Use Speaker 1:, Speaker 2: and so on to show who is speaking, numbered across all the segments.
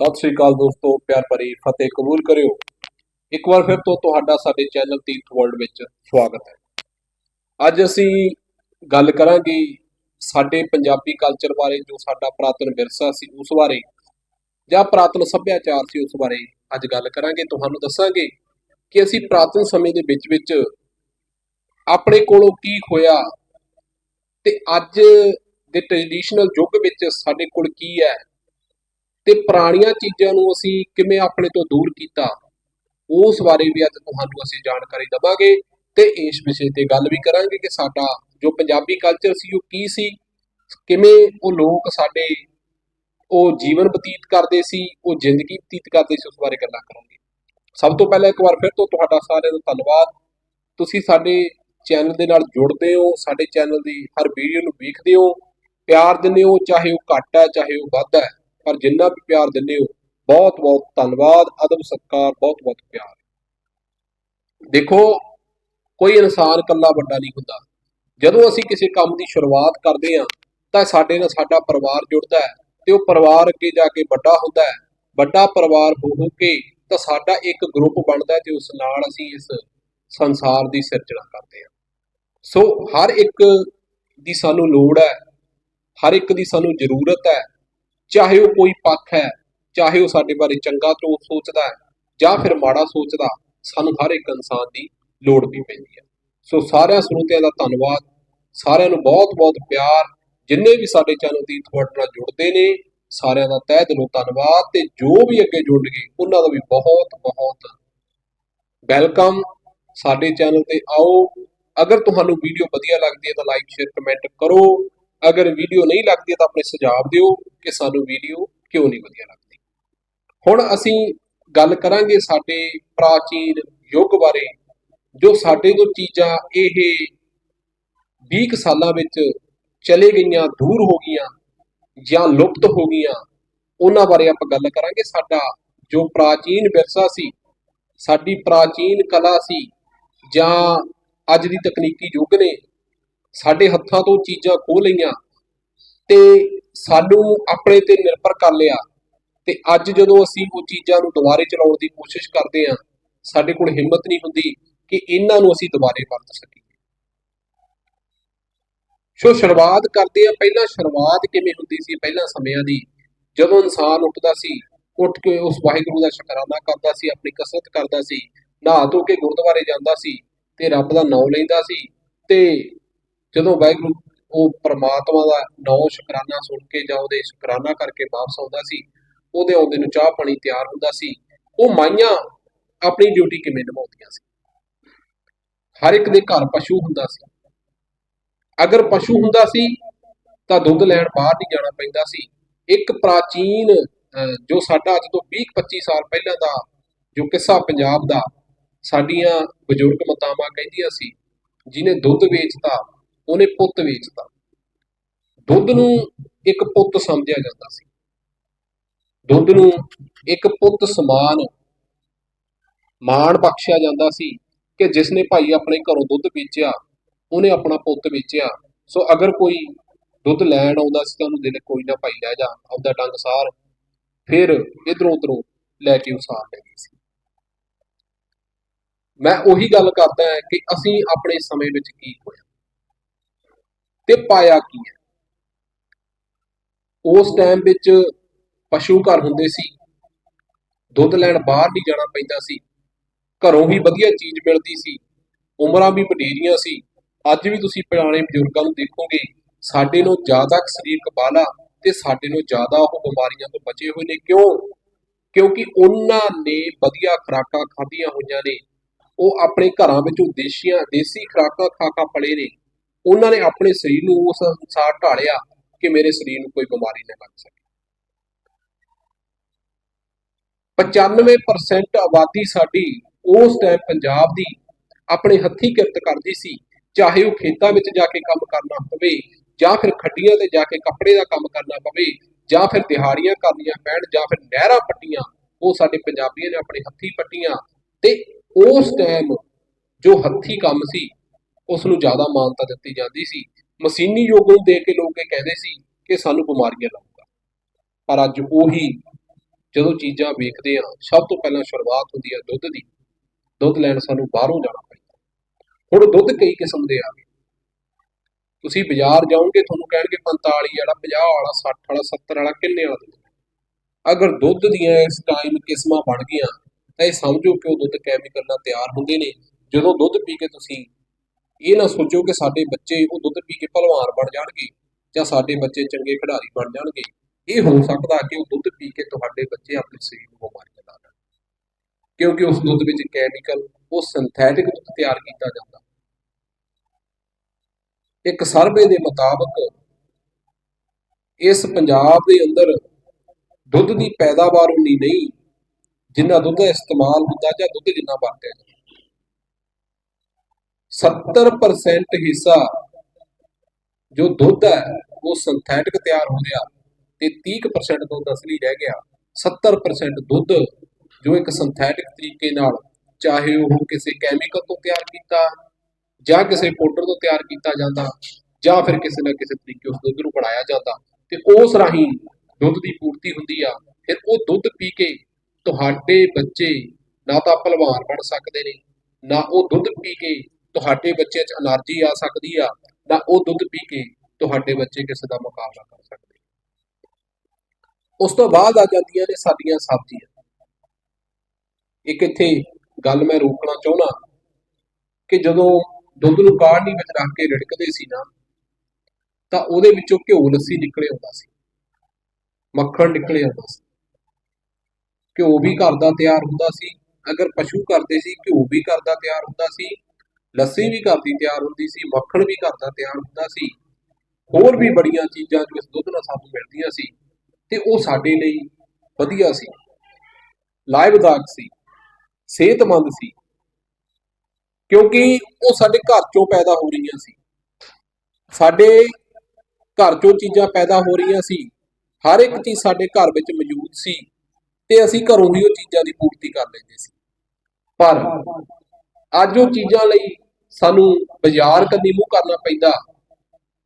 Speaker 1: ਸਤਿ ਸ੍ਰੀ ਅਕਾਲ ਦੋਸਤੋ, ਪਿਆਰ ਭਰੀ ਫਤਿਹ ਕਬੂਲ ਕਰਿਓ। ਇੱਕ ਵਾਰ ਫਿਰ ਤੋਂ ਤੁਹਾਡਾ ਸਾਡੇ ਚੈਨਲ ਤੀਰਥ ਵਰਲਡ ਵਿੱਚ ਸਵਾਗਤ ਹੈ। ਅੱਜ ਅਸੀਂ ਗੱਲ ਕਰਾਂਗੇ ਸਾਡੇ ਪੰਜਾਬੀ ਕਲਚਰ ਬਾਰੇ, ਜੋ ਸਾਡਾ ਪ੍ਰਾਤਨ ਵਿਰਸਾ ਸੀ ਉਸ ਬਾਰੇ, ਜਾਂ ਪ੍ਰਾਤਨ ਸੱਭਿਆਚਾਰ ਸੀ ਉਸ ਬਾਰੇ ਅੱਜ ਗੱਲ ਕਰਾਂਗੇ। ਤੁਹਾਨੂੰ ਦੱਸਾਂਗੇ ਕਿ ਅਸੀਂ ਪ੍ਰਾਤਨ ਸਮੇਂ ਦੇ ਵਿੱਚ ਵਿੱਚ ਆਪਣੇ ਕੋਲੋਂ ਕੀ ਹੋਇਆ ਤੇ ਅੱਜ ਦੇ ਟ੍ਰੈਡੀਸ਼ਨਲ ਯੁੱਗ ਵਿੱਚ ਸਾਡੇ ਕੋਲ ਕੀ ਹੈ। ਤੇ ਪੁਰਾਣੀਆਂ ਚੀਜ਼ਾਂ ਨੂੰ ਅਸੀਂ ਕਿਵੇਂ ਆਪਣੇ ਤੋਂ ਦੂਰ ਕੀਤਾ, ਉਸ ਬਾਰੇ ਵੀ ਅੱਜ ਤੁਹਾਨੂੰ ਅਸੀਂ ਜਾਣਕਾਰੀ ਦਵਾਂਗੇ ਤੇ ਇਸ ਵਿਸ਼ੇ ਤੇ ਗੱਲ ਵੀ ਕਰਾਂਗੇ ਕਿ ਸਾਡਾ ਜੋ ਪੰਜਾਬੀ ਕਲਚਰ ਸੀ ਉਹ ਕੀ ਸੀ, ਕਿਵੇਂ ਉਹ ਲੋਕ ਸਾਡੇ ਉਹ ਜੀਵਨ ਬਤੀਤ ਕਰਦੇ ਸੀ, ਉਹ ਜ਼ਿੰਦਗੀ ਬਤੀਤ ਕਰਦੇ ਸੀ, ਉਸ ਬਾਰੇ ਗੱਲਾਂ ਕਰਾਂਗੇ। ਸਭ ਤੋਂ ਪਹਿਲਾਂ ਇੱਕ ਵਾਰ ਫਿਰ ਤੋਂ ਤੁਹਾਡਾ ਸਾਰਿਆਂ ਦਾ ਧੰਨਵਾਦ। ਤੁਸੀਂ ਸਾਡੇ ਚੈਨਲ ਦੇ ਨਾਲ ਜੁੜਦੇ ਹੋ, ਸਾਡੇ ਚੈਨਲ ਦੀ ਹਰ ਵੀਡੀਓ ਨੂੰ ਵੇਖਦੇ ਹੋ, ਪਿਆਰ ਦਿੰਦੇ ਹੋ, ਚਾਹੇ ਉਹ ਘੱਟ ਹੈ, ਚਾਹੇ ਉਹ ਵੱਧ ਹੈ। ਪਰ ਜਿੰਨਾ ਵੀ ਪਿਆਰ ਦਿੰਦੇ ਹੋ, ਬਹੁਤ ਬਹੁਤ ਧੰਨਵਾਦ। ਅਦਬ, ਸਤਿਕਾਰ, ਬਹੁਤ ਬਹੁਤ ਪਿਆਰ। ਦੇਖੋ, ਕੋਈ ਇਨਸਾਨ ਇਕੱਲਾ ਵੱਡਾ ਨਹੀਂ ਹੁੰਦਾ। ਜਦੋਂ ਅਸੀਂ ਕਿਸੇ ਕੰਮ ਦੀ ਸ਼ੁਰੂਆਤ ਕਰਦੇ ਹਾਂ, ਤਾਂ ਸਾਡੇ ਨਾਲ ਸਾਡਾ ਪਰਿਵਾਰ ਜੁੜਦਾ ਹੈ ਤੇ ਉਹ ਪਰਿਵਾਰ ਅੱਗੇ ਜਾ ਕੇ ਵੱਡਾ ਹੁੰਦਾ ਹੈ। ਵੱਡਾ ਪਰਿਵਾਰ ਹੋ ਹੋ ਕੇ ਤਾਂ ਸਾਡਾ ਇੱਕ ਗਰੁੱਪ ਬਣਦਾ ਹੈ ਤੇ ਉਸ ਨਾਲ ਅਸੀਂ ਇਸ ਸੰਸਾਰ ਦੀ ਸਿਰਜਣਾ ਕਰਦੇ ਹਾਂ। ਸੋ ਹਰ ਇੱਕ ਦੀ ਸਾਨੂੰ ਲੋੜ ਹੈ, ਹਰ ਇੱਕ ਦੀ ਸਾਨੂੰ ਜ਼ਰੂਰਤ ਹੈ। ਚਾਹੇ ਉਹ ਕੋਈ ਪੱਖ ਹੈ, ਚਾਹੇ ਉਹ ਸਾਡੇ ਬਾਰੇ ਚੰਗਾ ਤੋਂ ਸੋਚਦਾ ਹੈ ਜਾਂ ਫਿਰ ਮਾੜਾ ਸੋਚਦਾ, ਸਾਨੂੰ ਹਰ ਇੱਕ ਇਨਸਾਨ ਦੀ ਲੋੜ ਵੀ ਪੈਂਦੀ ਹੈ। ਸੋ ਸਾਰਿਆਂ ਸਰੋਤਿਆਂ ਦਾ ਧੰਨਵਾਦ। ਸਾਰਿਆਂ ਨੂੰ ਬਹੁਤ-ਬਹੁਤ ਪਿਆਰ। ਜਿੰਨੇ ਵੀ ਸਾਡੇ ਚੈਨਲ ਦੀ ਤੁਹਾਡੇ ਨਾਲ ਜੁੜਦੇ ਨੇ, ਸਾਰਿਆਂ ਦਾ ਤਹਿ ਦਿਲੋਂ ਧੰਨਵਾਦ ਤੇ ਜੋ ਵੀ ਅੱਗੇ ਜੁੜਨਗੇ, ਉਹਨਾਂ ਦਾ ਵੀ ਬਹੁਤ-ਬਹੁਤ ਵੈਲਕਮ। ਸਾਡੇ ਚੈਨਲ ਤੇ ਆਓ। ਅਗਰ ਤੁਹਾਨੂੰ ਵੀਡੀਓ ਵਧੀਆ ਲੱਗਦੀ ਹੈ ਤਾਂ ਲਾਈਕ, ਸ਼ੇਅਰ, ਕਮੈਂਟ ਕਰੋ। ਅਗਰ ਵੀਡੀਓ ਨਹੀਂ ਲੱਗਦੀ ਤਾਂ ਆਪਣੇ ਸੁਝਾਅ ਦਿਓ ਕਿ ਸਾਨੂੰ ਵੀਡੀਓ ਕਿਉਂ ਨਹੀਂ ਵਧੀਆ ਲੱਗਦੀ। ਹੁਣ ਅਸੀਂ ਗੱਲ ਕਰਾਂਗੇ ਸਾਡੇ ਪ੍ਰਾਚੀਨ ਯੁੱਗ ਬਾਰੇ, ਜੋ ਸਾਡੇ ਤੋਂ ਚੀਜ਼ਾਂ ਇਹ 20 ਸਾਲਾਂ ਵਿੱਚ ਚਲੇ ਗਈਆਂ, ਦੂਰ ਹੋ ਗਈਆਂ ਜਾਂ ਲੁਪਤ ਹੋ ਗਈਆਂ, ਉਹਨਾਂ ਬਾਰੇ ਆਪਾਂ ਗੱਲ ਕਰਾਂਗੇ। ਸਾਡਾ ਜੋ ਪ੍ਰਾਚੀਨ ਵਿਰਸਾ ਸੀ, ਸਾਡੀ ਪ੍ਰਾਚੀਨ ਕਲਾ ਸੀ ਜਾਂ ਅੱਜ ਦੀ ਤਕਨੀਕੀ ਯੁੱਗ ਨੇ ਸਾਡੇ ਹੱਥਾਂ ਤੋਂ ਚੀਜ਼ਾਂ ਖੋਹ ਲਈਆਂ ਤੇ ਸਾਨੂੰ ਆਪਣੇ ਤੇ ਨਿਰਭਰ ਕਰ ਲਿਆ ਤੇ ਅੱਜ ਜਦੋਂ ਅਸੀਂ ਉਹ ਚੀਜ਼ਾਂ ਨੂੰ ਦੁਬਾਰੇ ਚਲਾਉਣ ਦੀ ਕੋਸ਼ਿਸ਼ ਕਰਦੇ ਹਾਂ, ਸਾਡੇ ਕੋਲ ਹਿੰਮਤ ਨਹੀਂ ਹੁੰਦੀ ਕਿ ਇਹਨਾਂ ਨੂੰ ਅਸੀਂ ਦੁਬਾਰੇ ਵਰਤ ਸਕੀਏ। ਸੋ ਸ਼ੁਰੂਆਤ ਕਰਦੇ ਆ ਪਹਿਲਾਂ ਸ਼ੁਰੂਆਤ ਕਿਵੇਂ ਹੁੰਦੀ ਸੀ ਪਹਿਲਾਂ ਸਮਿਆਂ ਦੀ, ਜਦੋਂ ਇਨਸਾਨ ਉੱਠਦਾ ਸੀ, ਉੱਠ ਕੇ ਉਸ ਵਾਹਿਗੁਰੂ ਦਾ ਸ਼ੁਕਰਾਨਾ ਕਰਦਾ ਸੀ, ਆਪਣੀ ਕਸਰਤ ਕਰਦਾ ਸੀ, ਨਹਾ ਧੋ ਕੇ ਗੁਰਦੁਆਰੇ ਜਾਂਦਾ ਸੀ ਤੇ ਰੱਬ ਦਾ ਨਾਮ ਲੈਂਦਾ ਸੀ ਤੇ ਜਦੋਂ ਵਾਹਿਗੁਰੂ ਉਹ ਪ੍ਰਮਾਤਮਾ ਦਾ ਨੌ ਸ਼ੁਕਰਾਨਾ ਸੁਣ ਕੇ ਜਾਂ ਉਹਦੇ ਸ਼ੁਕਰਾਨਾ ਕਰਕੇ ਵਾਪਸ ਆਉਂਦਾ ਸੀ ਉਹਦੇ ਆਉਂਦੇ ਨੂੰ ਚਾਹ ਪਾਣੀ ਤਿਆਰ ਹੁੰਦਾ ਸੀ ਉਹ ਮਾਈਆਂ ਆਪਣੀ ਡਿਊਟੀ ਕਿਵੇਂ ਨਿਭਾਉਂਦੀਆਂ ਸੀ? ਹਰ ਇੱਕ ਦੇ ਘਰ ਪਸ਼ੂ ਹੁੰਦਾ ਸੀ। ਅਗਰ ਪਸ਼ੂ ਹੁੰਦਾ ਸੀ ਤਾਂ ਦੁੱਧ ਲੈਣ ਬਾਹਰ ਨਹੀਂ ਜਾਣਾ ਪੈਂਦਾ ਸੀ। ਇੱਕ ਪ੍ਰਾਚੀਨ ਅਹ, ਜੋ ਸਾਡਾ ਅੱਜ ਤੋਂ 20-25 ਸਾਲ ਪਹਿਲਾਂ ਦਾ ਜੋ ਕਿੱਸਾ ਪੰਜਾਬ ਦਾ ਸਾਡੀਆਂ ਬਜ਼ੁਰਗ ਮਾਤਾਵਾਂ ਕਹਿੰਦੀਆਂ ਸੀ ਜਿਹਨੇ ਦੁੱਧ ਵੇਚਤਾ ਉਹਨੇ ਪੁੱਤ ਵੇਚਤਾ ਦੁੱਧ ਨੂੰ ਇੱਕ ਪੁੱਤ ਸਮਝਿਆ ਜਾਂਦਾ ਸੀ। ਦੁੱਧ ਨੂੰ ਇੱਕ ਪੁੱਤ ਸਮਾਨ ਮਾਣ ਬਖਸ਼ਿਆ ਜਾਂਦਾ ਸੀ ਕਿ ਜਿਸ ਨੇ ਭਾਈ ਆਪਣੇ ਘਰੋਂ ਦੁੱਧ ਵੇਚਿਆ, ਉਹਨੇ ਆਪਣਾ ਪੁੱਤ ਵੇਚਿਆ। ਸੋ ਅਗਰ ਕੋਈ ਦੁੱਧ ਲੈਣ ਆਉਂਦਾ ਸੀ ਤਾਂ ਉਹਨੂੰ ਦਿਲ ਕੋਈ ਨਾ ਭਾਈ ਲੈ ਜਾ, ਆਪਦਾ ਡੰਗ ਸਾਰ। ਫਿਰ ਇਧਰੋਂ ਉਧਰੋਂ ਲੈ ਕੇ ਉਸਾਰ ਲੈਂਦੀ ਸੀ। ਮੈਂ ਉਹੀ ਗੱਲ ਕਰਦਾ ਕਿ ਅਸੀਂ ਆਪਣੇ ਸਮੇਂ ਵਿੱਚ ਕੀ ਹੋਇਆ। ਤੇ ਪਾਇਆ ਕੀ ਹੈ? ਉਸ ਟਾਈਮ ਵਿੱਚ ਪਸ਼ੂ ਘਰ ਹੁੰਦੇ ਸੀ। ਦੁੱਧ ਲੈਣ ਬਾਹਰ ਨਹੀਂ ਜਾਣਾ ਪੈਂਦਾ ਸੀ। ਘਰੋਂ ਵੀ ਵਧੀਆ ਚੀਜ਼ ਮਿਲਦੀ ਸੀ। ਉਮਰਾਂ ਵੀ ਵਡੇਰੀਆਂ ਸੀ। ਅੱਜ ਵੀ ਤੁਸੀਂ ਪੁਰਾਣੇ ਬਜ਼ੁਰਗਾਂ ਨੂੰ ਦੇਖੋਗੇ, ਸਾਡੇ ਨੂੰ ਜ਼ਿਆਦਾ ਕੁ ਸਰੀਰਕ ਬਾਲਾ ਤੇ ਸਾਡੇ ਨੂੰ ਜ਼ਿਆਦਾ ਉਹ ਬਿਮਾਰੀਆਂ ਤੋਂ ਬਚੇ ਹੋਏ ਨੇ। ਕਿਉਂ? ਕਿਉਂਕਿ ਉਹਨਾਂ ਨੇ ਵਧੀਆ ਖੁਰਾਕਾਂ ਖਾਧੀਆਂ ਹੋਈਆਂ ਨੇ। ਉਹ ਆਪਣੇ ਘਰਾਂ ਵਿੱਚੋਂ ਦੇਸ਼ੀਆਂ, ਦੇਸੀ ਖੁਰਾਕਾਂ ਖਾ ਖਾ ਪਲੇ ਨੇ। ਉਹਨਾਂ ਨੇ ਆਪਣੇ ਸਰੀਰ ਨੂੰ ਉਸ ਅਨੁਸਾਰ ਢਾਲਿਆ ਕਿ ਮੇਰੇ ਸਰੀਰ ਨੂੰ ਕੋਈ ਬਿਮਾਰੀ ਨਾ ਲੱਗ ਸਕੇ। 95% ਆਬਾਦੀ ਸਾਡੀ ਉਸ ਟਾਈਮ ਪੰਜਾਬ ਦੀ ਆਪਣੇ ਹੱਥੀਂ ਕਿਰਤ ਕਰਦੀ ਸੀ, ਚਾਹੇ ਉਹ ਖੇਤਾਂ ਵਿੱਚ ਜਾ ਕੇ ਕੰਮ ਕਰਨਾ ਪਵੇ ਜਾਂ ਫਿਰ ਖੱਡੀਆਂ ਤੇ ਜਾ ਕੇ ਕੱਪੜੇ ਦਾ ਕੰਮ ਕਰਨਾ ਪਵੇ ਜਾਂ ਫਿਰ ਦਿਹਾੜੀਆਂ ਕਰਨੀਆਂ ਪੈਣ ਜਾਂ ਫਿਰ ਨਹਿਰਾਂ ਪੱਟੀਆਂ, ਉਹ ਸਾਡੇ ਪੰਜਾਬੀਆਂ ਨੇ ਆਪਣੇ ਹੱਥੀਂ ਪੱਟੀਆਂ ਤੇ ਉਸ ਟਾਈਮ ਜੋ ਹੱਥੀਂ ਕੰਮ ਸੀ ਉਸ ਨੂੰ ਜ਼ਿਆਦਾ ਮਾਨਤਾ ਦਿੱਤੀ ਜਾਂਦੀ ਸੀ। ਮਸ਼ੀਨੀ ਯੁੱਗ ਨੂੰ ਦੇਖ ਕੇ ਲੋਕ ਇਹ ਕਹਿੰਦੇ ਸੀ ਕਿ ਸਾਨੂੰ ਬਿਮਾਰੀਆਂ ਲਾਊਗਾ ਪਰ ਅੱਜ ਉਹੀ ਜਦੋਂ ਚੀਜ਼ਾਂ ਵੇਖਦੇ ਆ ਸਭ ਤੋਂ ਪਹਿਲਾਂ ਸ਼ੁਰੂਆਤ ਹੁੰਦੀ ਹੈ ਦੁੱਧ ਦੀ। ਦੁੱਧ ਲੈਣ ਸਾਨੂੰ ਬਾਹਰੋਂ ਜਾਣਾ ਪੈਂਦਾ। ਹੁਣ ਦੁੱਧ ਕਈ ਕਿਸਮ ਦੇ ਆ ਗਏ। ਤੁਸੀਂ ਬਾਜ਼ਾਰ ਜਾਓਗੇ, ਤੁਹਾਨੂੰ ਕਹਿਣਗੇ 45 ਵਾਲਾ 50 ਵਾਲਾ 60 ਵਾਲਾ 70 ਵਾਲਾ, ਕਿੰਨੇ ਵਾਲਾ ਦੁੱਧ? ਅਗਰ ਦੁੱਧ ਦੀਆਂ ਇਸ ਟਾਈਮ ਕਿਸਮਾਂ ਬਣ ਗਈਆਂ, ਤਾਂ ਇਹ ਸਮਝੋ ਕਿ ਉਹ ਦੁੱਧ ਕੈਮੀਕਲ ਨਾਲ ਤਿਆਰ ਹੁੰਦੇ ਨੇ। ਜਦੋਂ ਦੁੱਧ ਪੀ ਕੇ ਤੁਸੀਂ ਇਹ ਨਾ ਸੋਚੋ ਕਿ ਸਾਡੇ ਬੱਚੇ ਉਹ ਦੁੱਧ ਪੀ ਕੇ ਭਲਵਾਨ ਬਣ ਜਾਣਗੇ ਜਾਂ ਸਾਡੇ ਬੱਚੇ ਚੰਗੇ ਖਿਡਾਰੀ ਬਣ ਜਾਣਗੇ। ਇਹ ਹੋ ਸਕਦਾ ਕਿ ਉਹ ਦੁੱਧ ਪੀ ਕੇ ਤੁਹਾਡੇ ਬੱਚੇ ਆਪਣੇ ਸਰੀਰ ਨੂੰ ਬਿਮਾਰੀਆਂ ਲਾ ਲੈਣ ਕਿਉਂਕਿ ਉਸ ਦੁੱਧ ਵਿੱਚ ਕੈਮੀਕਲ ਉਹ ਸਿੰਥੈਟਿਕ ਦੁੱਧ ਤਿਆਰ ਕੀਤਾ ਜਾਂਦਾ। ਇੱਕ ਸਰਵੇ ਦੇ ਮੁਤਾਬਕ ਇਸ ਪੰਜਾਬ ਦੇ ਅੰਦਰ ਦੁੱਧ ਦੀ ਪੈਦਾਵਾਰ ਉਨੀ ਨਹੀਂ, ਜਿੰਨਾ ਦੁੱਧ ਦਾ ਇਸਤੇਮਾਲ ਹੁੰਦਾ ਜਾਂ ਦੁੱਧ ਜਿੰਨਾ ਵਰਤਿਆ ਜਾਂਦਾ। 70% ਹਿੱਸਾ ਜੋ ਦੁੱਧ ਹੈ, ਉਹ ਸਿੰਥੈਟਿਕ ਤਿਆਰ ਹੋ ਰਿਹਾ ਤੇ 30% ਦੁੱਧ ਅਸਲੀ ਰਹਿ ਗਿਆ। 70% ਦੁੱਧ ਜੋ ਇੱਕ ਸਿੰਥੈਟਿਕ ਤਰੀਕੇ ਨਾਲ ਚਾਹੇ ਉਹ ਕਿਸੇ ਕੈਮੀਕਲ ਤੋਂ ਤਿਆਰ ਕੀਤਾ ਜਾਂ ਕਿਸੇ ਪਾਊਡਰ ਤੋਂ ਤਿਆਰ ਕੀਤਾ ਜਾਂਦਾ ਜਾਂ ਫਿਰ ਕਿਸੇ ਨਾ ਕਿਸੇ ਤਰੀਕੇ ਉਸ ਦੁੱਧ ਨੂੰ ਬਣਾਇਆ ਜਾਂਦਾ ਤੇ ਉਸ ਰਾਹੀਂ ਦੁੱਧ ਦੀ ਪੂਰਤੀ ਹੁੰਦੀ ਆ, ਫਿਰ ਉਹ ਦੁੱਧ ਪੀ ਕੇ ਤੁਹਾਡੇ ਬੱਚੇ ਨਾ ਤਾਂ ਭਲਵਾਨ ਬਣ ਸਕਦੇ ਨੇ, ਨਾ ਉਹ ਦੁੱਧ ਪੀ ਕੇ ਤੁਹਾਡੇ ਬੱਚੇ 'ਚ ਅਨਰਜੀ ਆ ਸਕਦੀ ਆ, ਤਾਂ ਉਹ ਦੁੱਧ ਪੀ ਕੇ ਤੁਹਾਡੇ ਬੱਚੇ ਕਿਸੇ ਦਾ ਮੁਕਾਬਲਾ ਕਰ ਸਕਦੇ ਉਸ ਤੋਂ ਬਾਅਦ ਆ ਜਾਂਦੀਆਂ ਨੇ ਸਾਡੀਆਂ ਸਬਜ਼ੀਆਂ। ਇੱਕ ਇੱਥੇ ਗੱਲ ਮੈਂ ਰੋਕਣਾ ਚਾਹੁੰਦਾ ਕਿ ਜਦੋਂ ਦੁੱਧ ਨੂੰ ਕਾੜਨੀ ਵਿੱਚ ਰੱਖ ਕੇ ਰਿੜਕਦੇ ਸੀ ਨਾ, ਤਾਂ ਉਹਦੇ ਵਿੱਚੋਂ ਘਿਓ ਲੱਸੀ ਨਿਕਲੇ ਆਉਂਦਾ ਸੀ। ਮੱਖਣ ਨਿਕਲੇ ਆਉਂਦਾ ਸੀ। ਘਿਓ ਵੀ ਘਰ ਦਾ ਤਿਆਰ ਹੁੰਦਾ ਸੀ। ਅਗਰ ਪਸ਼ੂ ਕਰਦੇ ਸੀ, ਘਿਓ ਵੀ ਘਰ ਦਾ ਤਿਆਰ ਹੁੰਦਾ ਸੀ। ਲੱਸੀ ਵੀ ਘਰ ਦੀ ਤਿਆਰ ਹੁੰਦੀ ਸੀ, ਮੱਖਣ ਵੀ ਘਰ ਦਾ ਤਿਆਰ ਹੁੰਦਾ ਸੀ। ਹੋਰ ਵੀ ਬੜੀਆਂ ਚੀਜ਼ਾਂ ਜੋ ਇਸ ਦੁੱਧ ਨਾਲ ਸਾਨੂੰ ਮਿਲਦੀਆਂ ਸੀ ਤੇ ਉਹ ਸਾਡੇ ਲਈ ਵਧੀਆ ਸੀ। ਲਾਭਦਾਇਕ ਸੀ, ਸਿਹਤਮੰਦ ਸੀ, ਕਿਉਂਕਿ ਉਹ ਸਾਡੇ ਘਰ ਚੋਂ ਪੈਦਾ ਹੋ ਰਹੀਆਂ ਸੀ। ਸਾਡੇ ਘਰ ਚੋਂ ਚੀਜ਼ਾਂ ਪੈਦਾ ਹੋ ਰਹੀਆਂ ਸੀ, ਹਰ ਇੱਕ ਚੀਜ਼ ਸਾਡੇ ਘਰ ਵਿੱਚ ਮੌਜੂਦ ਸੀ ਤੇ ਅਸੀਂ ਘਰੋਂ ਹੀ ਉਹ ਚੀਜ਼ਾਂ ਦੀ ਪੂਰਤੀ ਕਰ ਲੈਂਦੇ ਸੀ। ਪਰ ਅੱਜ ਉਹ ਚੀਜ਼ਾਂ ਲਈ ਸਾਨੂੰ ਬਾਜ਼ਾਰ ਕੰਨੀ ਮੂੰਹ ਕਰਨਾ ਪੈਂਦਾ।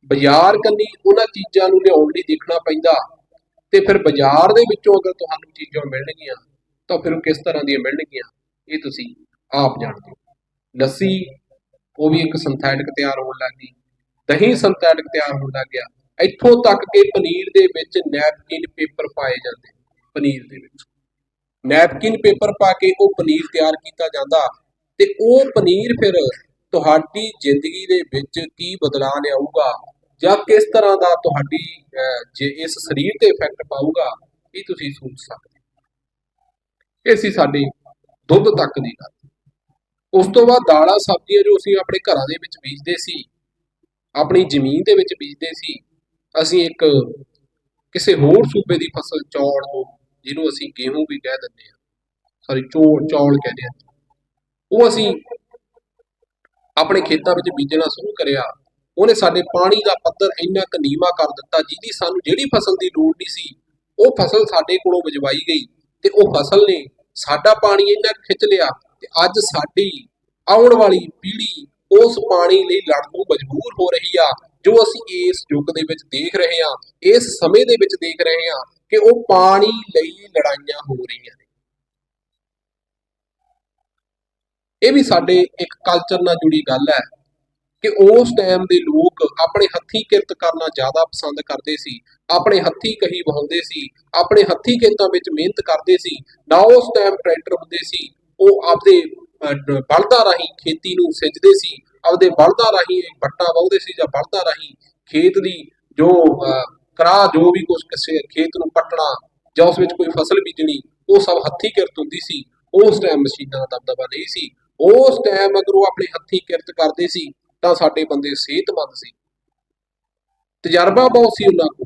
Speaker 1: ਬਾਜ਼ਾਰ ਕੰਨੀ ਉਹਨਾਂ ਚੀਜ਼ਾਂ ਨੂੰ ਲਿਆਉਣ ਲਈ ਦੇਖਣਾ ਪੈਂਦਾ। ਤੇ ਫਿਰ ਬਾਜ਼ਾਰ ਦੇ ਵਿੱਚੋਂ ਅਗਰ ਤੁਹਾਨੂੰ ਚੀਜ਼ਾਂ ਮਿਲਣਗੀਆਂ, ਤਾਂ ਫਿਰ ਉਹ ਕਿਸ ਤਰ੍ਹਾਂ ਦੀਆਂ ਮਿਲਣਗੀਆਂ, ਇਹ ਤੁਸੀਂ ਆਪ ਜਾਣਦੇ ਹੋ। ਲੱਸੀ, ਉਹ ਵੀ ਇੱਕ ਸਿੰਥੈਟਿਕ ਤਿਆਰ ਹੋਣ ਲੱਗ ਗਈ। ਦਹੀਂ ਸਿੰਥੈਟਿਕ ਤਿਆਰ ਹੋਣ ਲੱਗ ਗਿਆ। ਇੱਥੋਂ ਤੱਕ ਕਿ ਪਨੀਰ ਦੇ ਵਿੱਚ ਨੈਪਕਿਨ ਪੇਪਰ ਪਾਏ ਜਾਂਦੇ ਪਨੀਰ ਦੇ ਵਿੱਚ। ਨੈਪਕਿਨ ਪੇਪਰ ਪਾ ਕੇ ਉਹ ਪਨੀਰ ਤਿਆਰ ਕੀਤਾ ਜਾਂਦਾ। ਤੇ ਉਹ ਪਨੀਰ ਫਿਰ ਤੁਹਾਡੀ ਜ਼ਿੰਦਗੀ ਦੇ ਵਿੱਚ ਕੀ ਬਦਲਾਅ ਲਿਆਊਗਾ? ਜਾਂ ਕਿਸ ਤਰ੍ਹਾਂ ਦਾ ਤੁਹਾਡੀ ਜੇ ਇਸ ਸਰੀਰ ਤੇ ਇਫੈਕਟ ਪਾਊਗਾ ਇਹ ਤੁਸੀਂ ਸੋਚ ਸਕਦੇ ਹੋ। ਇਹ ਸੀ ਸਾਡੀ ਦੁੱਧ ਤੱਕ ਦੀ ਗੱਲ। ਉਸ ਤੋਂ ਬਾਅਦ ਦਾਲਾਂ, ਸਬਜ਼ੀਆਂ ਜੋ ਅਸੀਂ ਆਪਣੇ ਘਰਾਂ ਦੇ ਵਿੱਚ ਬੀਜਦੇ ਸੀ, ਆਪਣੀ ਜ਼ਮੀਨ ਦੇ ਵਿੱਚ ਬੀਜਦੇ ਸੀ, ਅਸੀਂ ਇੱਕ ਕਿਸੇ ਹੋਰ ਸੂਬੇ ਦੀ ਫਸਲ ਚੌਲ ਨੂੰ, ਜਿਹਨੂੰ ਅਸੀਂ ਗੇਹੂੰ ਵੀ ਕਹਿ ਦਿੰਦੇ ਹਾਂ। ਸੌਰੀ ਚੌਲ ਚੌਲ ਕਹਿੰਦੇ ਹਾਂ। ਉਹ ਅਸੀਂ ਆਪਣੇ ਖੇਤਾਂ ਵਿੱਚ ਬੀਜਣਾ ਸ਼ੁਰੂ ਕਰਿਆ। ਉਹਨੇ ਸਾਡੇ ਪਾਣੀ ਦਾ ਪੱਧਰ ਇੰਨਾ ਕੁ ਨੀਵਾਂ ਕਰ ਦਿੱਤਾ, ਜਿਹਦੀ ਸਾਨੂੰ ਜਿਹੜੀ ਫਸਲ ਦੀ ਲੋੜ ਨਹੀਂ ਸੀ, ਉਹ ਫਸਲ ਸਾਡੇ ਕੋਲੋਂ ਵਜਵਾਈ ਗਈ ਤੇ ਉਹ ਫਸਲ ਨੇ ਸਾਡਾ ਪਾਣੀ ਇੰਨਾ ਖਿੱਚ ਲਿਆ ਤੇ ਅੱਜ ਸਾਡੀ ਆਉਣ ਵਾਲੀ ਪੀੜ੍ਹੀ ਉਸ ਪਾਣੀ ਲਈ ਲੜਨ ਨੂੰ ਮਜਬੂਰ ਹੋ ਰਹੀ ਆ, ਜੋ ਅਸੀਂ ਇਸ ਯੁੱਗ ਦੇ ਵਿੱਚ ਦੇਖ ਰਹੇ ਹਾਂ ਇਸ ਸਮੇਂ ਦੇ ਵਿੱਚ ਦੇਖ ਰਹੇ ਹਾਂ ਕਿ ਉਹ ਪਾਣੀ ਲਈ ਲੜਾਈਆਂ ਹੋ ਰਹੀਆਂ ਨੇ। ਇਹ ਵੀ ਸਾਡੇ ਇੱਕ ਕਲਚਰ ਨਾਲ ਜੁੜੀ ਗੱਲ ਹੈ ਕਿ ਉਸ ਟਾਈਮ ਦੇ ਲੋਕ ਆਪਣੇ ਹੱਥੀਂ ਕਿਰਤ ਕਰਨਾ ਜ਼ਿਆਦਾ ਪਸੰਦ ਕਰਦੇ ਸੀ ਆਪਣੇ ਹੱਥੀਂ ਕਹੀ ਵਹਾਉਂਦੇ ਸੀ ਆਪਣੇ ਹੱਥੀਂ ਖੇਤਾਂ ਵਿੱਚ ਮਿਹਨਤ ਕਰਦੇ ਸੀ ਨਾ ਉਸ ਟਾਈਮ ਟਰੈਕਟਰ ਹੁੰਦੇ ਸੀ ਉਹ ਆਪਦੇ ਬਲਦਾਂ ਰਾਹੀਂ ਖੇਤੀ ਨੂੰ ਸਿੱਝਦੇ ਸੀ ਆਪਦੇ ਬਲਦਾਂ ਰਾਹੀਂ ਵੱਟਾਂ ਵਾਹੁੰਦੇ ਸੀ ਜਾਂ ਬਲਦਾਂ ਰਾਹੀਂ ਖੇਤ ਦੀ ਜੋ ਅਹ, ਕਰਾਹ ਜੋ ਵੀ ਕੁਝ ਕਿਸੇ ਖੇਤ ਨੂੰ ਪੱਟਣਾ ਜਾਂ ਉਸ ਵਿੱਚ ਕੋਈ ਫਸਲ ਬੀਜਣੀ ਉਹ ਸਭ ਹੱਥੀਂ ਕਿਰਤ ਹੁੰਦੀ ਸੀ ਉਸ ਟਾਈਮ ਮਸ਼ੀਨਾਂ ਦਾ ਦਬਦਬਾ ਨਹੀਂ ਸੀ। ਉਸ ਟਾਈਮ ਅਗਰ ਉਹ ਆਪਣੇ ਹੱਥੀਂ ਕਿਰਤ ਕਰਦੇ ਸੀ, ਤਾਂ ਸਾਡੇ ਬੰਦੇ ਸਿਹਤਮੰਦ ਸੀ। ਤਜਰਬਾ ਬਹੁਤ ਸੀ ਉਹਨਾਂ ਕੋਲ,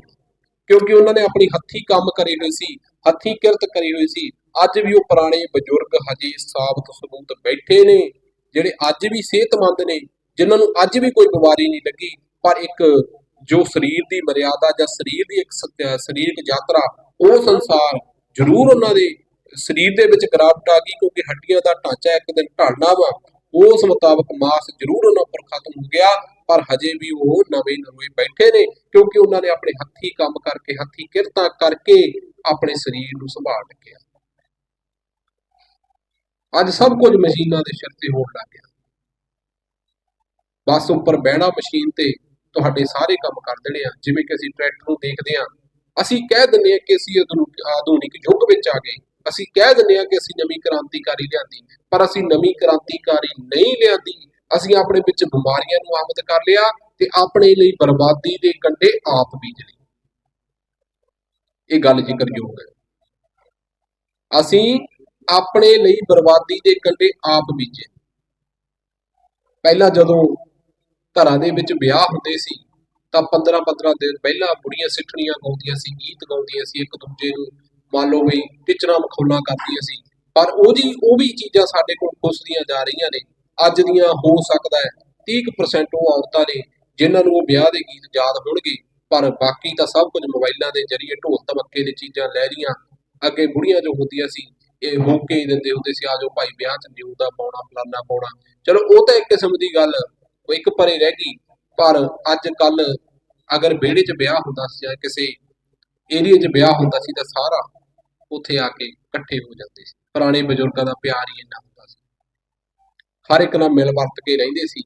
Speaker 1: ਕਿਉਂਕਿ ਉਹਨਾਂ ਨੇ ਆਪਣੀ ਹੱਥੀਂ ਕੰਮ ਕਰੇ ਹੋਏ ਸੀ, ਹੱਥੀਂ ਕਿਰਤ ਕਰੀ ਹੋਈ ਸੀ। ਅੱਜ ਵੀ ਉਹ ਪੁਰਾਣੇ ਬਜ਼ੁਰਗ ਹਜੇ ਸਾਬਤ ਸਬੂਤ ਬੈਠੇ ਨੇ, ਜਿਹੜੇ ਅੱਜ ਵੀ ਸਿਹਤਮੰਦ ਨੇ, ਜਿਨ੍ਹਾਂ ਨੂੰ ਅੱਜ ਵੀ ਕੋਈ ਬਿਮਾਰੀ ਨਹੀਂ ਲੱਗੀ, ਪਰ ਇੱਕ ਜੋ ਸਰੀਰ ਦੀ ਮਰਿਆਦਾ ਜਾਂ ਸਰੀਰ ਦੀ ਇੱਕ ਸਰੀਰਕ ਯਾਤਰਾ, ਉਹ ਸੰਸਾਰ ਜ਼ਰੂਰ ਉਹਨਾਂ ਦੇ ਸਰੀਰ ਦੇ ਵਿੱਚ ਗਿਰਾਵਟ ਆ ਗਈ ਕਿਉਂਕਿ ਹੱਡੀਆਂ ਦਾ ਢਾਂਚਾ ਇੱਕ ਦਿਨ ਢਲਣਾ ਵਾ, ਉਸ ਮੁਤਾਬਕ ਮਾਸ ਜ਼ਰੂਰ ਉਹਨਾਂ ਉੱਪਰ ਖਤਮ ਹੋ ਗਿਆ, ਪਰ ਹਜੇ ਵੀ ਉਹ ਨਵੇਂ ਨਵੇਂ ਬੈਠੇ ਨੇ ਕਿਉਂਕਿ ਉਹਨਾਂ ਨੇ ਆਪਣੇ ਹੱਥੀ ਕੰਮ ਕਰਕੇ, ਹੱਥੀ ਕਿਰਤਾਂ ਕਰਕੇ ਆਪਣੇ ਸਰੀਰ ਨੂੰ ਸੰਭਾਲ ਰੱਖਿਆ। ਅੱਜ ਸਭ ਕੁਝ ਮਸ਼ੀਨਾਂ ਦੇ ਸਿਰ ਤੇ ਹੋਣ ਲੱਗ ਗਿਆ। ਬੱਸ ਉੱਪਰ ਬਹਿਣਾ ਮਸ਼ੀਨ ਤੇ ਤੁਹਾਡੇ ਸਾਰੇ ਕੰਮ ਕਰ ਦੇਣੇ ਆ, ਜਿਵੇਂ ਕਿ ਅਸੀਂ ਟਰੈਕਟਰ ਨੂੰ ਦੇਖਦੇ ਆ। ਅਸੀਂ ਕਹਿ ਦਿੰਦੇ ਆ ਕਿ ਅਸੀਂ ਆਧੁਨਿਕ ਆਧੁਨਿਕ ਯੁੱਗ ਵਿੱਚ ਆ ਗਏ। ਅਸੀਂ ਕਹਿ ਦਿੰਦੇ ਆ ਕਿ ਅਸੀਂ ਨਵੀਂ ਕ੍ਰਾਂਤੀਕਾਰੀ ਲਿਆਂਦੀ ਪਰ ਅਸੀਂ ਨਵੀਂ ਕ੍ਰਾਂਤੀਕਾਰੀ ਨਹੀਂ ਲਿਆਂਦੀ। ਅਸੀਂ ਆਪਣੇ ਵਿੱਚ ਬਿਮਾਰੀਆਂ ਨੂੰ ਆਮਦ ਕਰ ਲਿਆ ਤੇ ਆਪਣੇ ਲਈ ਬਰਬਾਦੀ ਦੇ ਕੰਢੇ ਆਪ ਬੀਜ ਲਈ ਇਹ ਗੱਲ ਜ਼ਿਕਰਯੋਗ ਹੈ। ਅਸੀਂ ਆਪਣੇ ਲਈ ਬਰਬਾਦੀ ਦੇ ਕੰਢੇ ਆਪ ਬੀਜੇ। ਪਹਿਲਾਂ ਜਦੋਂ ਘਰਾਂ ਦੇ ਵਿੱਚ ਵਿਆਹ ਹੁੰਦੇ ਸੀ, ਤਾਂ 15 15 ਦਿਨ ਪਹਿਲਾਂ ਬੁੜੀਆਂ ਸਿੱਠਣੀਆਂ ਗਾਉਂਦੀਆਂ ਸੀ, ਗੀਤ ਗਾਉਂਦੀਆਂ ਸੀ, ਇੱਕ ਦੂਜੇ ਨੂੰ ਮੰਨ ਲਓ ਵੀ ਟਿਚਰਾਂ ਮਖੌਲਾਂ ਕਰਦੀਆਂ ਸੀ ਪਰ ਉਹ ਉਹਦੀ, ਉਹ ਵੀ ਚੀਜ਼ਾਂ ਸਾਡੇ ਕੋਲ ਖੁੱਸਦੀਆਂ ਜਾ ਰਹੀਆਂ ਨੇ। ਅੱਜ ਦੀਆਂ ਹੋ ਸਕਦਾ ਹੈ 30% ਉਹ ਔਰਤਾਂ ਨੇ ਜਿਨ੍ਹਾਂ ਨੂੰ ਉਹ ਵਿਆਹ ਦੇ ਗੀਤ ਯਾਦ ਹੋਣਗੇ। ਪਰ ਬਾਕੀ ਤਾਂ ਸਭ ਕੁਝ ਮੋਬਾਈਲਾਂ ਦੇ ਜ਼ਰੀਏ ਢੋਲ ਤਬੱਕੇ ਦੀ ਚੀਜ਼ਾਂ ਲੈ ਰਹੀਆਂ। ਅੱਗੇ ਬੁੜੀਆਂ ਜੋ ਹੁੰਦੀਆਂ ਸੀ, ਇਹ ਮੌਕੇ ਹੀ ਦਿੰਦੇ ਹੁੰਦੇ ਸੀ ਆਜੋ ਭਾਈ ਵਿਆਹ ਚ ਨਿਊ ਦਾ ਪਾਉਣਾ, ਫਲਾਨਾ ਪਾਉਣਾ। ਚਲੋ, ਉਹ ਤਾਂ ਇੱਕ ਕਿਸਮ ਦੀ ਗੱਲ, ਉਹ ਇੱਕ ਪਰੇ ਰਹਿ ਗਈ। ਪਰ ਅੱਜ ਕੱਲ ਅਗਰ ਵਿਹੜੇ 'ਚ ਵਿਆਹ ਹੁੰਦਾ ਸੀ ਜਾਂ ਕਿਸੇ ਏਰੀਆ 'ਚ ਵਿਆਹ ਹੁੰਦਾ ਸੀ ਤਾਂ ਸਾਰਾ ਉੱਥੇ ਆ ਕੇ ਇਕੱਠੇ ਹੋ ਜਾਂਦੇ ਸੀ। ਪੁਰਾਣੇ ਬਜ਼ੁਰਗਾਂ ਦਾ ਪਿਆਰ ਹੀ ਇੰਨਾ ਹੁੰਦਾ ਸੀ। ਹਰ ਇੱਕ ਨਾਲ ਮਿਲ ਵਰਤ ਕੇ ਰਹਿੰਦੇ ਸੀ।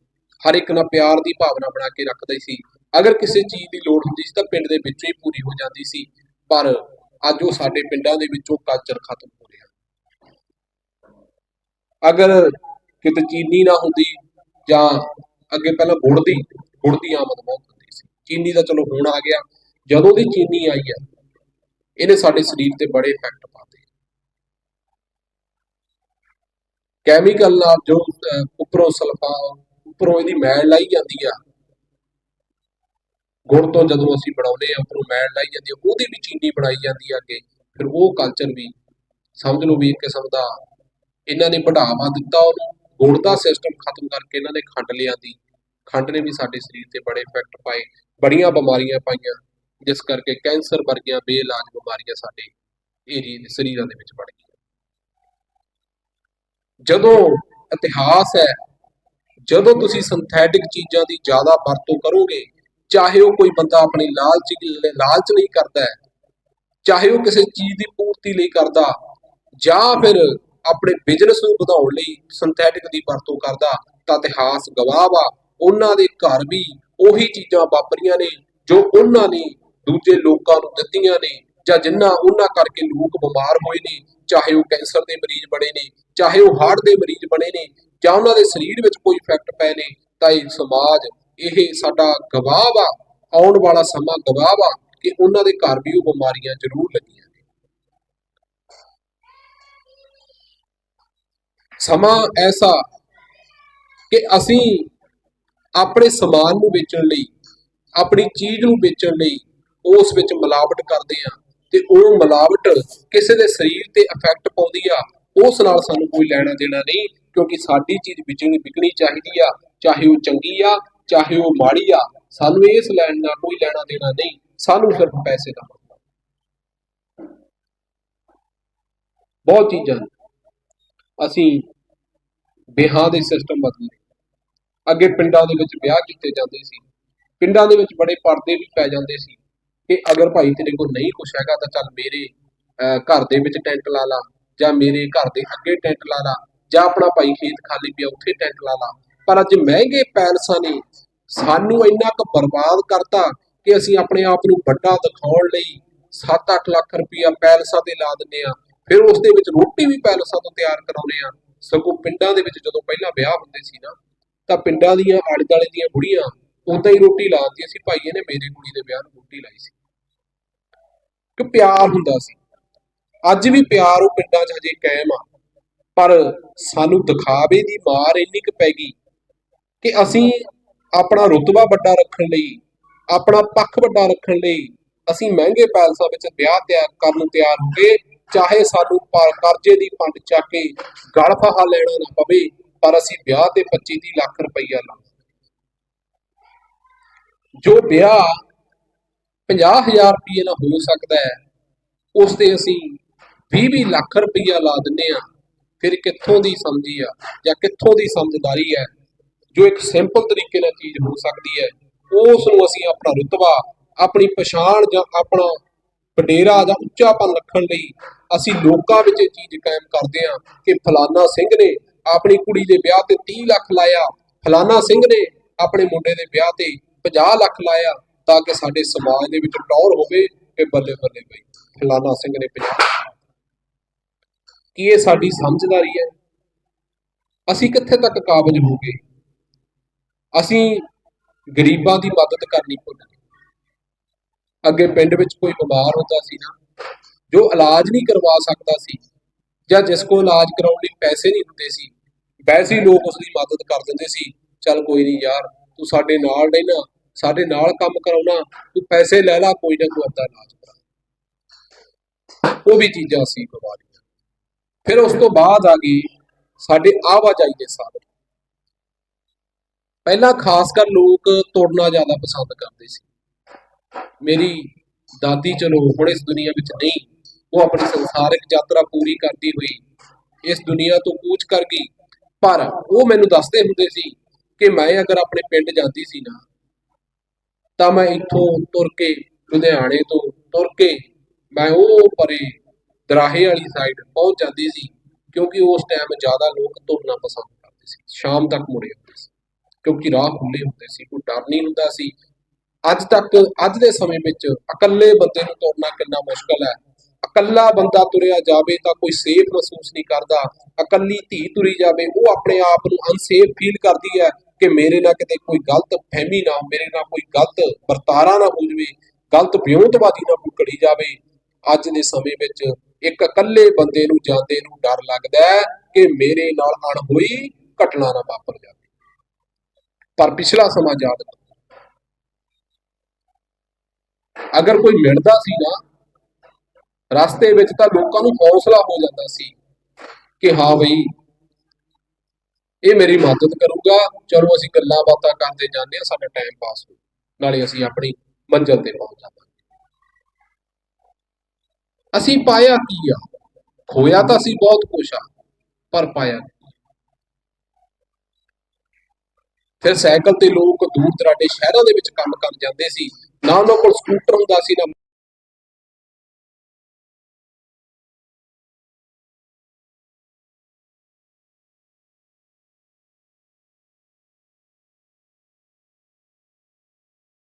Speaker 1: ਹਰ ਇੱਕ ਨਾਲ ਪਿਆਰ ਦੀ ਭਾਵਨਾ ਬਣਾ ਕੇ ਰੱਖਦੇ ਸੀ। ਅਗਰ ਕਿਸੇ ਚੀਜ਼ ਦੀ ਲੋੜ ਹੁੰਦੀ ਸੀ ਤਾਂ ਪਿੰਡ ਦੇ ਵਿੱਚੋਂ ਹੀ ਪੂਰੀ ਹੋ ਜਾਂਦੀ ਸੀ। ਪਰ ਅੱਜ ਉਹ ਸਾਡੇ ਪਿੰਡਾਂ ਦੇ ਵਿੱਚੋਂ ਕਲਚਰ ਖਤਮ ਹੋ ਰਿਹਾ। ਅਗਰ ਕਿਤੇ ਚੀਨੀ ਨਾ ਹੁੰਦੀ ਜਾਂ ਅੱਗੇ ਪਹਿਲਾਂ ਗੁੜ ਦੀ ਗੁੜ ਦੀ ਆਮਦ ਬਹੁਤ ਹੁੰਦੀ ਸੀ। ਚੀਨੀ ਦਾ ਚਲੋ ਹੁਣ ਆ ਗਿਆ। ਜਦੋਂ ਦੀ ਚੀਨੀ ਆਈ ਹੈ ਇਹਨੇ ਸਾਡੇ ਸਰੀਰ ਤੇ ਬੜੇ ਇਫੈਕਟ ਪਾਤੇ। ਕੈਮੀਕਲ ਨਾਲ ਜੋ ਉੱਪਰੋਂ ਸਲਫਾ, ਉੱਪਰੋਂ ਇਹਦੀ ਮੈਲ ਲਾਈ ਜਾਂਦੀ ਆ, ਗੁੜ ਤੋਂ ਜਦੋਂ ਅਸੀਂ ਬਣਾਉਂਦੇ ਆ, ਉੱਪਰੋਂ ਮੈਲ ਲਾਈ ਜਾਂਦੀ ਆ, ਉਹਦੀ ਵੀ ਚੀਨੀ ਬਣਾਈ ਜਾਂਦੀ ਆ ਅੱਗੇ ਫਿਰ ਉਹ ਕਲਚਰ ਵੀ ਸਮਝ ਲਓ ਵੀ ਇੱਕ ਕਿਸਮ ਦਾ ਇਹਨਾਂ ਨੇ ਵਧਾਵਾ ਦਿੱਤਾ ਉਹਨੂੰ, ਗੁੜ ਦਾ ਸਿਸਟਮ ਖਤਮ ਕਰਕੇ ਇਹਨਾਂ ਨੇ ਖੰਡ ਲਿਆਂਦੀ। ਖੰਡ ਨੇ ਵੀ ਸਾਡੇ ਸਰੀਰ ਤੇ ਬੜੇ ਇਫੈਕਟ ਪਾਏ, ਬੜੀਆਂ ਬਿਮਾਰੀਆਂ ਪਾਈਆਂ। ਜਿਸ ਕਰਕੇ ਕੈਂਸਰ ਵਰਗੀਆਂ ਬੇਇਲਾਜ ਬਿਮਾਰੀਆਂ ਸਾਡੇ ਏਰੀਏ ਦੇ ਸਰੀਰਾਂ ਦੇ ਵਿੱਚ ਵੜ ਗਈਆਂ। ਜਦੋਂ ਇਤਿਹਾਸ ਹੈ, ਜਦੋਂ ਤੁਸੀਂ ਸਿੰਥੈਟਿਕ ਚੀਜ਼ਾਂ ਦੀ ਜ਼ਿਆਦਾ ਵਰਤੋਂ ਕਰੋਗੇ, ਚਾਹੇ ਉਹ ਕੋਈ ਬੰਦਾ ਆਪਣੀ ਲਾਲਚ ਲਾਲਚ ਲਈ ਕਰਦਾ ਹੈ, ਚਾਹੇ ਉਹ ਕਿਸੇ ਚੀਜ਼ ਦੀ ਪੂਰਤੀ ਲਈ ਕਰਦਾ, ਜਾਂ ਫਿਰ ਆਪਣੇ ਬਿਜ਼ਨਸ ਨੂੰ ਵਧਾਉਣ ਲਈ ਸਿੰਥੈਟਿਕ ਦੀ ਵਰਤੋਂ ਕਰਦਾ, ਤਾਂ ਇਤਿਹਾਸ ਗਵਾਹ ਵਾ। ਉਹਨਾਂ ਦੇ ਘਰ ਵੀ ਉਹੀ ਚੀਜ਼ਾਂ ਵਾਪਰੀਆਂ ਨੇ, ਜੋ ਉਹਨਾਂ ਨੇ ਦੂਜੇ ਲੋਕਾਂ ਨੂੰ ਦਿੱਤੀਆਂ ਨੇ ਜਾਂ ਜਿੰਨਾ ਉਹਨਾਂ ਕਰਕੇ ਲੋਕ ਬਿਮਾਰ ਹੋਏ ਨੇ, ਚਾਹੇ ਉਹ ਕੈਂਸਰ ਦੇ ਮਰੀਜ਼ ਬਣੇ ਨੇ, ਚਾਹੇ ਉਹ ਹਾਰਟ ਦੇ ਮਰੀਜ਼ ਬਣੇ ਨੇ, ਜਾਂ ਉਹਨਾਂ ਦੇ ਸਰੀਰ ਵਿੱਚ ਕੋਈ ਇਫੈਕਟ ਪਏ ਨੇ, ਤਾਂ ਇਹ ਸਮਾਜ, ਇਹ ਸਾਡਾ ਗਵਾਹ ਵਾ, ਆਉਣ ਵਾਲਾ ਸਮਾਂ ਗਵਾਹ ਵਾ ਕਿ ਉਹਨਾਂ ਦੇ ਘਰ ਵੀ ਉਹ ਬਿਮਾਰੀਆਂ ਜ਼ਰੂਰ ਲੱਗੀਆਂ ਨੇ। ਸਮਾਂ ਐਸਾ ਕਿ ਅਸੀਂ ਆਪਣੇ ਸਮਾਨ ਨੂੰ ਵੇਚਣ ਲਈ, ਆਪਣੀ ਚੀਜ਼ ਨੂੰ ਵੇਚਣ ਲਈ ਉਸ ਵਿੱਚ ਮਿਲਾਵਟ ਕਰਦੇ ਆ ਤੇ ਉਹ ਮਿਲਾਵਟ ਕਿਸੇ ਦੇ ਸਰੀਰ ਤੇ ਇਫੈਕਟ ਪਾਉਂਦੀ ਆ, ਉਸ ਨਾਲ ਸਾਨੂੰ ਕੋਈ ਲੈਣਾ ਦੇਣਾ ਨਹੀਂ, ਕਿਉਂਕਿ ਸਾਡੀ ਚੀਜ਼ ਵਿਕਣੀ ਵਿਕਣੀ ਚਾਹੀਦੀ ਆ, ਚਾਹੇ ਉਹ ਚੰਗੀ ਆ, ਚਾਹੇ ਉਹ ਮਾੜੀ ਆ, ਸਾਨੂੰ ਇਸ ਲੈਣ ਨਾਲ ਕੋਈ ਲੈਣਾ ਦੇਣਾ ਨਹੀਂ, ਸਾਨੂੰ ਸਿਰਫ ਪੈਸੇ ਦਾ ਬਹੁਤ ਚੀਜ਼ਾਂ ਨੇ। ਅਸੀਂ ਵਿਆਹਾਂ ਦੇ ਸਿਸਟਮ ਬਦਲੇ। ਅੱਗੇ ਪਿੰਡਾਂ ਦੇ ਵਿੱਚ ਵਿਆਹ ਕੀਤੇ ਜਾਂਦੇ ਸੀ। ਪਿੰਡਾਂ ਦੇ ਵਿੱਚ ਬੜੇ ਪਰਦੇ ਵੀ ਪੈ ਜਾਂਦੇ ਸੀ। ਕਿ ਅਗਰ ਭਾਈ ਤੇਰੇ ਕੋਲ ਨਹੀਂ ਕੁਛ ਹੈਗਾ ਤਾਂ ਚੱਲ ਮੇਰੇ ਅਹ, ਘਰ ਦੇ ਵਿੱਚ ਟੈਂਟ ਲਾ ਲਾ ਜਾਂ ਮੇਰੇ ਘਰ ਦੇ ਅੱਗੇ ਟੈਂਟ ਲਾ ਲਾ ਜਾਂ ਆਪਣਾ ਭਾਈ ਖੇਤ ਖਾਲੀ ਪਿਆ ਉੱਥੇ ਟੈਂਟ ਲਾ ਲਾ। ਪਰ ਅੱਜ ਮਹਿੰਗੇ ਪੈਲਸਾਂ ਨੇ ਸਾਨੂੰ ਇੰਨਾ ਕੁ ਬਰਬਾਦ ਕਰਤਾ ਕਿ ਅਸੀਂ ਆਪਣੇ ਆਪ ਨੂੰ ਵੱਡਾ ਦਿਖਾਉਣ ਲਈ 7-8 ਲੱਖ ਰੁਪਇਆ ਪੈਲਸਾਂ ਤੇ ਲਾ ਦਿੰਦੇ ਆ ਫਿਰ ਉਸ ਦੇ ਵਿੱਚ ਰੋਟੀ ਵੀ ਪੈਲਸਾਂ ਤੋਂ ਤਿਆਰ ਕਰਾਉਂਦੇ ਆ ਸਗੋਂ ਪਿੰਡਾਂ ਦੇ ਵਿੱਚ ਜਦੋਂ ਪਹਿਲਾਂ ਵਿਆਹ ਹੁੰਦੇ ਸੀ ਨਾ ਤਾਂ ਪਿੰਡਾਂ ਦੀਆਂ ਆਲੇ ਦੁਆਲੇ ਦੀਆਂ ਬੁੜੀਆਂ ਉਦਾਂ ਹੀ ਰੋਟੀ ਲਾਉਂਦੀਆਂ ਸੀ। ਭਾਈ ਇਹਨੇ ਮੇਰੇ ਕੁੜੀ ਦੇ ਵਿਆਹ ਨੂੰ ਰੋਟੀ ਲਾਈ ਸੀ। ਕਿ ਪਿਆਰ ਹੁੰਦਾ ਸੀ। ਅੱਜ ਵੀ ਪਿਆਰ ਉਹ ਪਿੰਡਾਂ 'ਚ ਹਜੇ ਕਾਇਮ ਆ। ਪਰ ਸਾਨੂੰ ਦਿਖਾਵੇ ਦੀ ਮਾਰ ਇੰਨੀ ਕੁ ਪੈ ਗਈ ਕਿ ਅਸੀਂ ਆਪਣਾ ਰੁਤਬਾ ਵੱਡਾ ਰੱਖਣ ਲਈ, ਆਪਣਾ ਪੱਖ ਵੱਡਾ ਰੱਖਣ ਲਈ ਅਸੀਂ ਮਹਿੰਗੇ ਪੈਲਸਾਂ ਵਿੱਚ ਵਿਆਹ ਤਿਆਰ ਕਰਨ ਨੂੰ ਤਿਆਰ ਹੋ ਗਏ। ਚਾਹੇ ਸਾਨੂੰ ਕਰਜ਼ੇ ਦੀ ਫੰਡ ਚੱਕ ਕੇ ਗਲ ਫਾਹਾ ਲੈਣਾ ਨਾ ਪਵੇ, ਪਰ ਅਸੀਂ ਵਿਆਹ ਤੇ 25 30 ਲੱਖ ਰੁਪਈਆ ਲਾ ਜੋ ਵਿਆਹ 50000 ਰੁਪਏ ਨਾਲ ਹੋ ਸਕਦਾ ਹੈ। ਉਸ ਤੇ ਅਸੀਂ 20 20 ਲੱਖ ਰੁਪਈਆ ਲਾ ਦਿੰਨੇ ਆ ਫਿਰ ਕਿੱਥੋਂ ਦੀ ਸਮਝੀ ਆ ਜਾਂ ਕਿੱਥੋਂ ਦੀ ਸਮਝਦਾਰੀ ਹੈ? ਜੋ ਇੱਕ ਸਿੰਪਲ ਤਰੀਕੇ ਨਾਲ ਚੀਜ਼ ਹੋ ਸਕਦੀ ਹੈ, ਉਸ ਨੂੰ ਅਸੀਂ ਆਪਣਾ ਰੁਤਬਾ, ਆਪਣੀ ਪਛਾਣ ਜਾਂ ਆਪਣਾ ਵਡੇਰਾ ਜਾਂ ਉੱਚਾਪਨ ਰੱਖਣ ਲਈ ਅਸੀਂ ਲੋਕਾਂ ਵਿੱਚ ਇਹ ਚੀਜ਼ ਕਾਇਮ ਕਰਦੇ ਹਾਂ ਕਿ ਫਲਾਨਾ ਸਿੰਘ ਨੇ ਆਪਣੀ ਕੁੜੀ ਦੇ ਵਿਆਹ ਤੇ 30 ਲੱਖ ਲਾਇਆ। ਫਲਾਨਾ ਸਿੰਘ ਨੇ ਆਪਣੇ ਮੁੰਡੇ ਦੇ ਵਿਆਹ ਤੇ 50 ਲੱਖ ਲਾਇਆ। ਤਾਂ ਕਿ ਸਾਡੇ ਸਮਾਜ ਦੇ ਵਿੱਚ ਟੌਰ ਹੋਵੇ ਕਿ ਬੱਲੇ ਬੱਲੇ ਬਈ। ਫਲਾਨਾ ਸਿੰਘ ਨੇ 50 ਕੀ ਇਹ ਸਾਡੀ ਸਮਝਦਾਰੀ ਹੈ? ਅਸੀਂ ਕਿੱਥੇ ਤੱਕ ਕਾਬਜ ਹੋ ਗਏ ਅਸੀਂ ਗਰੀਬਾਂ ਦੀ ਮਦਦ ਕਰਨੀ ਭੁੱਲ ਗਏ। ਅੱਗੇ ਪਿੰਡ ਵਿੱਚ ਕੋਈ ਬਿਮਾਰ ਹੁੰਦਾ ਸੀ ਨਾ, ਜੋ ਇਲਾਜ ਨਹੀਂ ਕਰਵਾ ਸਕਦਾ ਸੀ ਜਾਂ ਜਿਸ ਕੋਲ ਇਲਾਜ ਕਰਾਉਣ ਲਈ ਪੈਸੇ ਨਹੀਂ ਹੁੰਦੇ ਸੀ, ਵੈਸੇ ਹੀ ਲੋਕ ਉਸ ਦੀ ਮਦਦ ਕਰ ਦਿੰਦੇ ਸੀ। ਚੱਲ ਕੋਈ ਨਹੀਂ ਯਾਰ, ਤੂੰ ਸਾਡੇ ਨਾਲ ਰਹਿਣਾ ਸਾਡੇ ਨਾਲ ਕੰਮ ਕਰਾਉਣਾ, ਤੂੰ ਪੈਸੇ ਲੈ ਲੈ, ਕੋਈ ਨਾ ਕੋਈ ਅੱਧਾ ਇਲਾਜ ਕਰਾ। ਉਹ ਵੀ ਚੀਜ਼ਾਂ ਸੀ ਗਵਾ ਫਿਰ ਉਸ ਤੋਂ ਬਾਅਦ ਆ ਗਈ ਸਾਡੇ ਆਵਾਜਾਈ ਦੇ ਸਾਧਨ। ਪਹਿਲਾਂ ਖਾਸ ਕਰ ਲੋਕ ਤੁਰਨਾ ਜ਼ਿਆਦਾ ਪਸੰਦ ਕਰਦੇ ਸੀ। ਮੇਰੀ ਦਾਦੀ ਚਲੋ ਹੁਣ ਇਸ ਦੁਨੀਆ ਵਿੱਚ ਨਹੀਂ, ਉਹ ਆਪਣੀ ਸੰਸਾਰਿਕ ਯਾਤਰਾ ਪੂਰੀ ਕਰਦੀ ਹੋਈ ਇਸ ਦੁਨੀਆ ਤੋਂ ਕੂਚ ਕਰ ਗਈ। ਪਰ ਉਹ ਮੈਨੂੰ ਦੱਸਦੇ ਹੁੰਦੇ ਸੀ ਕਿ ਮੈਂ ਅਗਰ ਆਪਣੇ ਪਿੰਡ ਜਾਂਦੀ ਸੀ ਨਾ ਤਾਂ ਮੈਂ ਇੱਥੋਂ ਤੁਰ ਕੇ ਲੁਧਿਆਣੇ ਤੋਂ ਤੁਰ ਕੇ ਮੈਂ ਉਹ ਪਰੇ ਦਰਾਹੇ ਵਾਲੀ ਸਾਈਡ ਪਹੁੰਚ ਜਾਂਦੀ ਸੀ, ਕਿਉਂਕਿ ਉਸ ਟਾਈਮ ਜ਼ਿਆਦਾ ਲੋਕ ਤੁਰਨਾ ਪਸੰਦ ਕਰਦੇ ਸੀ। ਸ਼ਾਮ ਤੱਕ ਮੁੜੇ ਹੁੰਦੇ ਸੀ, ਕਿਉਂਕਿ ਰਾਹ ਖੁੱਲੇ ਹੁੰਦੇ ਸੀ, ਕੋਈ ਡਰ ਨਹੀਂ ਹੁੰਦਾ ਸੀ। ਅੱਜ ਤੱਕ, ਅੱਜ ਦੇ ਸਮੇਂ ਵਿੱਚ ਇਕੱਲੇ ਬੰਦੇ ਨੂੰ ਤੁਰਨਾ ਕਿੰਨਾ ਮੁਸ਼ਕਲ ਹੈ। ਇਕੱਲਾ ਬੰਦਾ ਤੁਰਿਆ ਜਾਵੇ ਤਾਂ ਕੋਈ ਸੇਫ ਮਹਿਸੂਸ ਨਹੀਂ ਕਰਦਾ। ਇਕੱਲੀ ਧੀ ਤੁਰੀ ਜਾਵੇ, ਉਹ ਆਪਣੇ ਆਪ ਨੂੰ ਅਨਸੇਫ ਫੀਲ ਕਰਦੀ ਹੈ। ਕਿ ਮੇਰੇ ਨਾਲ ਕਿਤੇ ਕੋਈ ਗਲਤ ਫਹਿਮੀ ਨਾ ਮੇਰੇ ਨਾਲ ਕੋਈ ਗਲਤ ਵਰਤਾਰਾ ਨਾ ਹੋ ਜਾਵੇ, ਗਲਤ ਵਿਉਂਤਵਾਦੀ ਨਾ ਭੁੱਕੜੀ ਜਾਵੇ, ਅੱਜ ਦੇ ਸਮੇਂ ਵਿੱਚ ਇੱਕ ਇਕੱਲੇ ਬੰਦੇ ਨੂੰ ਜਾਂਦੇ ਨੂੰ ਡਰ ਲੱਗਦਾ ਹੈ ਕਿ ਮੇਰੇ ਨਾਲ ਅਣਹੋਈ ਘਟਨਾ ਨਾ ਵਾਪਰ ਜਾਵੇ। ਪਰ ਪਿਛਲਾ ਸਮਾਂ ਯਾਦ ਕਰੋ ਅਗਰ ਕੋਈ ਮਿਲਦਾ ਸੀ ਨਾ, ਰਸਤੇ ਵਿੱਚ ਤਾਂ ਲੋਕਾਂ ਨੂੰ ਹੌਸਲਾ ਹੋ ਜਾਂਦਾ ਸੀ ਕਿ ਹਾਂ ਬਈ ਇਹ ਮੇਰੀ ਮਦਦ ਕਰੂਗਾ। ਚਲੋ ਅਸੀਂ ਗੱਲਾਂ ਬਾਤਾਂ ਕਰਦੇ ਜਾਂਦੇ ਹਾਂ, ਸਾਡਾ ਟਾਈਮ ਪਾਸ ਹੋ ਨਾਲੇ ਅਸੀਂ ਆਪਣੀ ਮੰਜ਼ਿਲ ਤੇ ਪਹੁੰਚ ਜਾਵਾਂਗੇ। ਅਸੀਂ ਪਾਇਆ ਕੀ ਆ? ਖੋਇਆ ਤਾਂ ਅਸੀਂ ਬਹੁਤ ਕੁਛ ਆ, ਪਰ ਪਾਇਆ ਕੀ? ਫਿਰ ਸਾਈਕਲ ਤੇ ਲੋਕ ਦੂਰ ਦਰਾਡੇ ਸ਼ਹਿਰਾਂ ਦੇ ਵਿੱਚ ਕੰਮ ਕਰਨ ਜਾਂਦੇ ਸੀ। ਨਾ ਉਹਨਾਂ ਕੋਲ ਸਕੂਟਰ ਹੁੰਦਾ ਸੀ ਨਾ